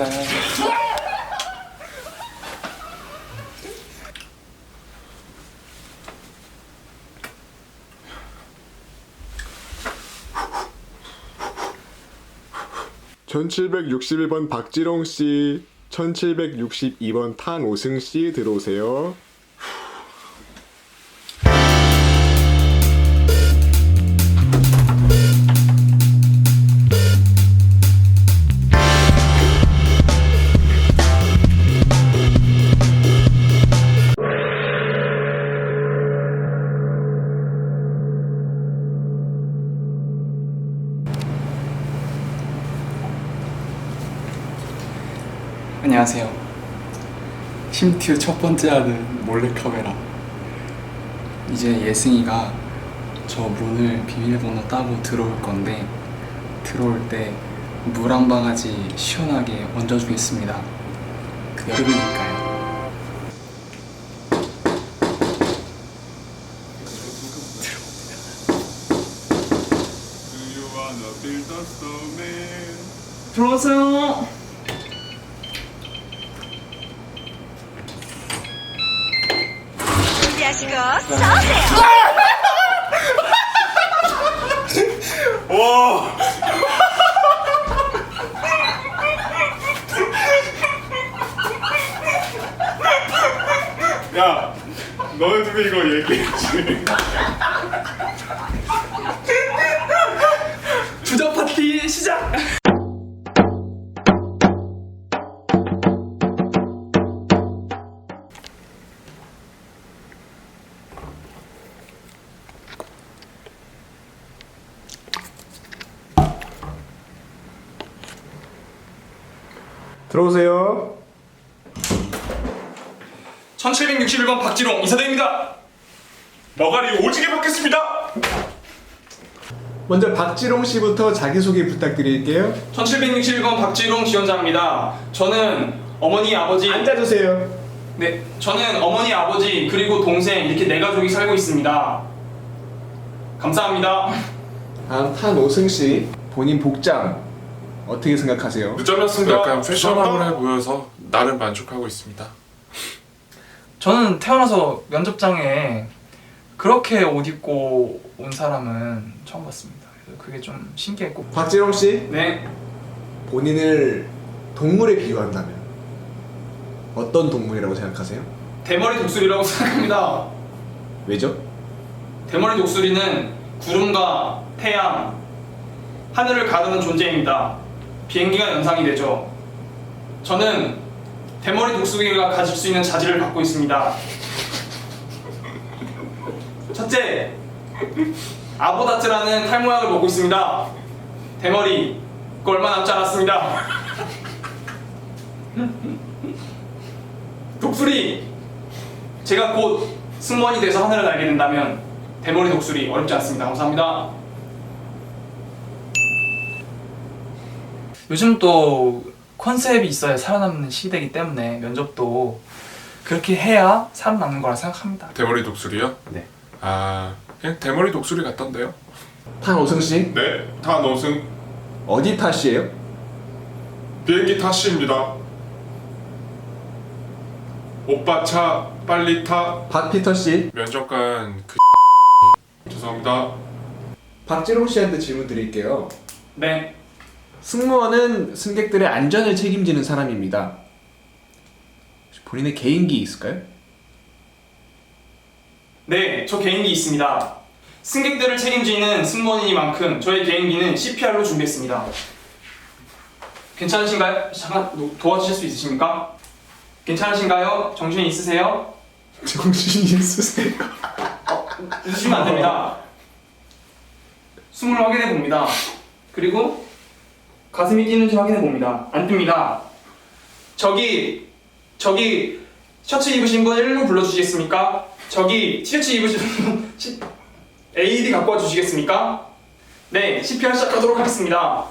갈까요? (1761번) 박지롱 씨 (1762번) 탄오승 씨 들어오세요 안녕하세요. 심튜 첫 번째 하는 몰래카메라. 이제 예승이가 저 문을 비밀번호 따고 들어올 건데 들어올 때 물 한 바가지 시원하게 얹어주겠습니다. 그 여름이니까요. 들어오세요. 준비 하시고 서세요. 야 너네 둘이 이거 얘기했지 주저 파티 시작. 들어오세요 1761번 박지롱 이사대입니다. 머가리 오지게 받겠습니다. 먼저 박지롱 씨부터 자기소개 부탁드릴게요 1761번 박지롱 지원자입니다. 저는 어머니 아버지 앉아주세요 네, 저는 어머니 아버지 그리고 동생 이렇게 네 가족이 살고 있습니다. 감사합니다. 다음 탄오승 씨 본인 복장 어떻게 생각하세요? 늦잠이었습니다. 약간 패셔너블해 죄송합니다. 보여서 나름 만족하고 있습니다. 저는 태어나서 면접장에 그렇게 옷 입고 온 사람은 처음 봤습니다. 그래서 그게 좀 신기했고 박지롱 씨 네, 본인을 동물에 비유한다면 어떤 동물이라고 생각하세요? 대머리 독수리라고 생각합니다. 왜죠? 대머리 독수리는 구름과 태양, 하늘을 가르는 존재입니다. 비행기가 연상이 되죠. 저는 대머리 독수리가 가질 수 있는 자질을 갖고 있습니다. 첫째, 아보다트라는 탈모약을 먹고 있습니다. 대머리, 그 얼마 남지 않았습니다. 독수리, 제가 곧 승무원이 돼서 하늘을 날게 된다면 대머리 독수리 어렵지 않습니다. 감사합니다. 요즘 또 컨셉이 있어야 살아남는 시대이기 때문에 면접도 그렇게 해야 살아남는 거라 생각합니다. 대머리 독수리요? 네. 아 그냥 대머리 독수리 같던데요? 탄 오승 씨 네, 다 노승 어디 탓이에요? 비행기 타시입니다. 오빠 차 빨리 타. 박 피터 씨 면접관 그 죄송합니다. 박지롱 씨한테 질문 드릴게요 네, 승무원은 승객들의 안전을 책임지는 사람입니다 본인의 개인기 있을까요? 네, 저 개인기 있습니다. 승객들을 책임지는 승무원이니만큼 저의 개인기는 CPR로 준비했습니다. 괜찮으신가요? 잠깐 노- 도와주실 수 있으십니까? 괜찮으신가요? 정신이 있으세요? 정신이 있으세요? 웃으시면 안 됩니다. 숨을 확인해 봅니다. 그리고 가슴이 뛰는지 확인해 봅니다. 안 뜹니다. 저기 저기 셔츠 입으신 분 1로 불러주시겠습니까? 저기 티셔츠 입으신 분 시- AED 갖고 와주시겠습니까? 네, CPR 시작하도록 하겠습니다.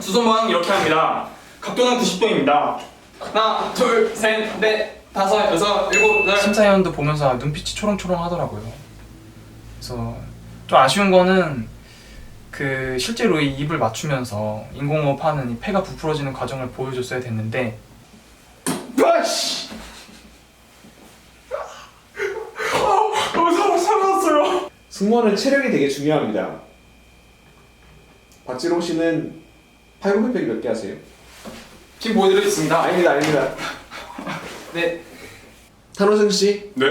두 손 모양 이렇게 합니다. 각도는 90도입니다. 하나, 둘, 셋, 넷, 다섯, 여섯, 일곱, 여덟. 심사위원도 보면서 눈빛이 초롱초롱 하더라고요. 그래서 좀 아쉬운 거는 그 실제로 이 입을 맞추면서 인공호흡 하는 이 폐가 부풀어지는 과정을 보여줬어야 됐는데 아씨. 어, 살았어요. 승무원은 체력이 되게 중요합니다. 박지롱 씨는 팔굽혀펴기 몇 개 하세요? 지금 보여드리겠습니다. 아닙니다, 아닙니다. 네. 탄호승 씨 네.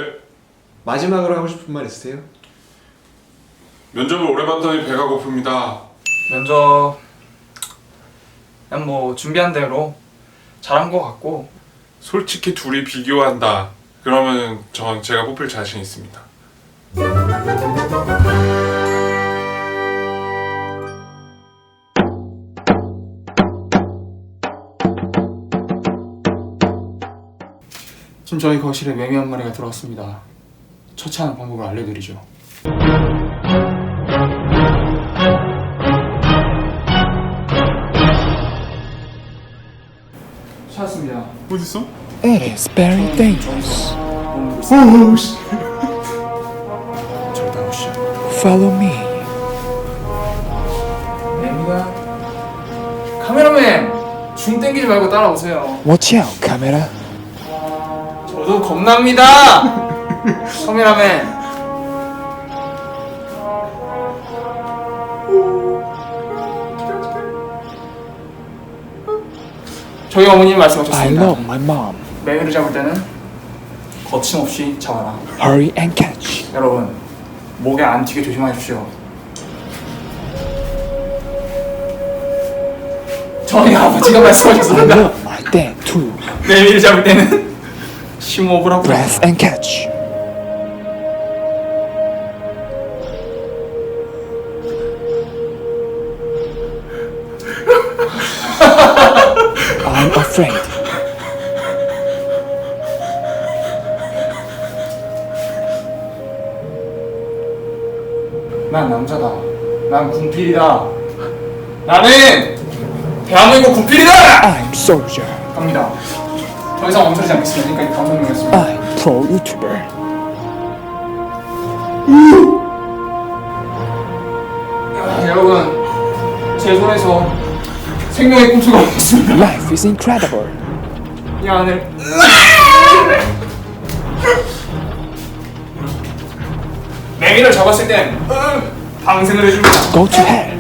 마지막으로 하고 싶은 말 있으세요? 면접을 오래 봤더니 배가 고픕니다. 면접 그냥 뭐 준비한 대로 잘한 것 같고 솔직히 둘이 비교한다. 그러면 전 제가 뽑힐 자신 있습니다. 지금 저희 거실에 매미 한 마리가 들어왔습니다. 처치하는 방법을 알려드리죠. 어디 있어? It is very dangerous. 저기 나오시죠. Follow me. 카메라맨 줌 땡기지 말고 따라오세요. Watch out, camera. 저도 겁납니다. 카메라맨. 저희 어머님 I 말씀하셨습니다. love my mom. 매미를 잡을 때는 거침없이 잡아라. Hurry and catch. 여러분 목에 안 튀게 조심하십시오. 저희 아버지가 I 말씀하셨습니다. love my dad too. 매미를 잡을 때는 심호흡을 하고 Breath and catch. 난 남자다. 난 군필이다. 나는 대한민국 군필이다. I'm soldier. 갑니다. 더 이상 엉터리지 않겠습니다. 지금까지 감독님이었습니다. I'm pro YouTuber. 아, 여러분 제 손에서 생명의 꿈수가 없습니다. Life is incredible. 이 안을 매미를 잡았을 땐 방생을 해줍니다. Go to hell.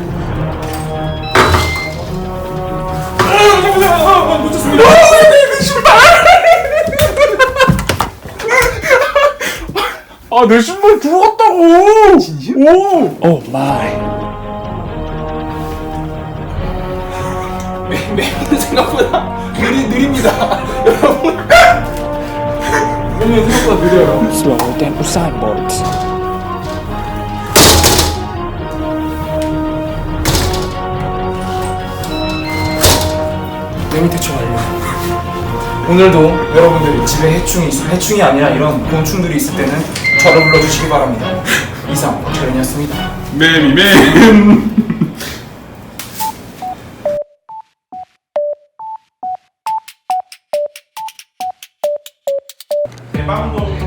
아내 신발 들어갔다고. 진심? 오. Oh my. 매, 매미는 생각보다 느리 느립니다. 여러분. 매미는 생각보다 느려요. Slower than Usain Bolt. 매미 퇴치 완료. 오늘도 여러분들이 집에 해충이 있, 해충이 아니라 이런 곤충들이 있을 때는 저를 불러주시기 바랍니다. 이상 박철현이었습니다. 매미 매미. 대방동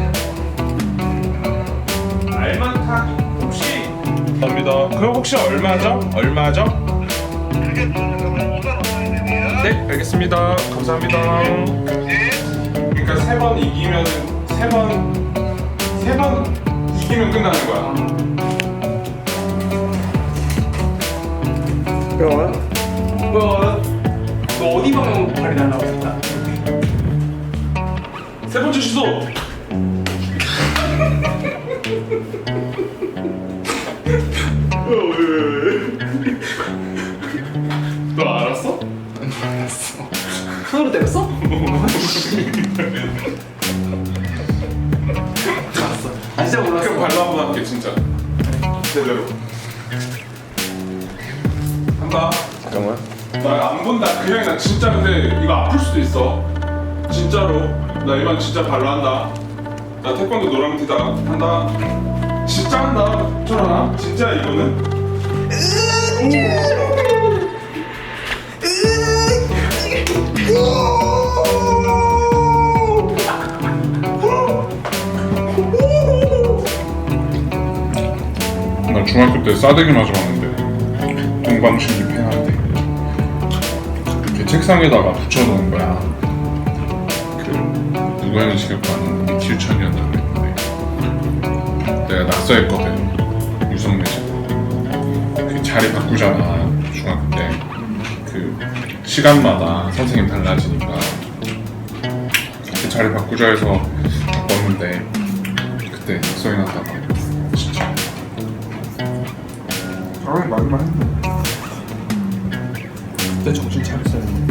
알만타 혹시 갑니다. 그 혹시 얼마죠? 얼마죠? 네, 알겠습니다. 감사합니다. 그러니까 세 번 이기면 세 번 세 번 이기면 끝나는 거야. 뭐야? 너 어디 방향 발이 날라고 있다? 세 번째 시도. 너 손으로 때렸어? 아 진짜 몰랐어. 그럼 발로 한 번 할게 진짜. 제대로. 한다. 잠깐만. 나 안 본다. 그냥 나 진짜 근데 이거 아플 수도 있어. 진짜로. 나 이번 진짜 발로 한다. 나 태권도 노랑 티다 한다. 진짜 한다. 철아나. 진짜 이거는. 나 중학교 때 싸대기 맞아봤는데 동방신기 펜한테 이렇게 책상에다가 붙여놓은 거야. 그 누구 하는 시켰다는 미키우천이었나 그랬는데 내가 낙서했거든 유성내 집. 그 자리 바꾸잖아 시간마다 선생님 달라지니까 그때 자리 바꾸자 해서 바꿨는데 그때 낙서해 놨다가 진짜 아 말만 했네. 그때 정신 차렸어야 했는데.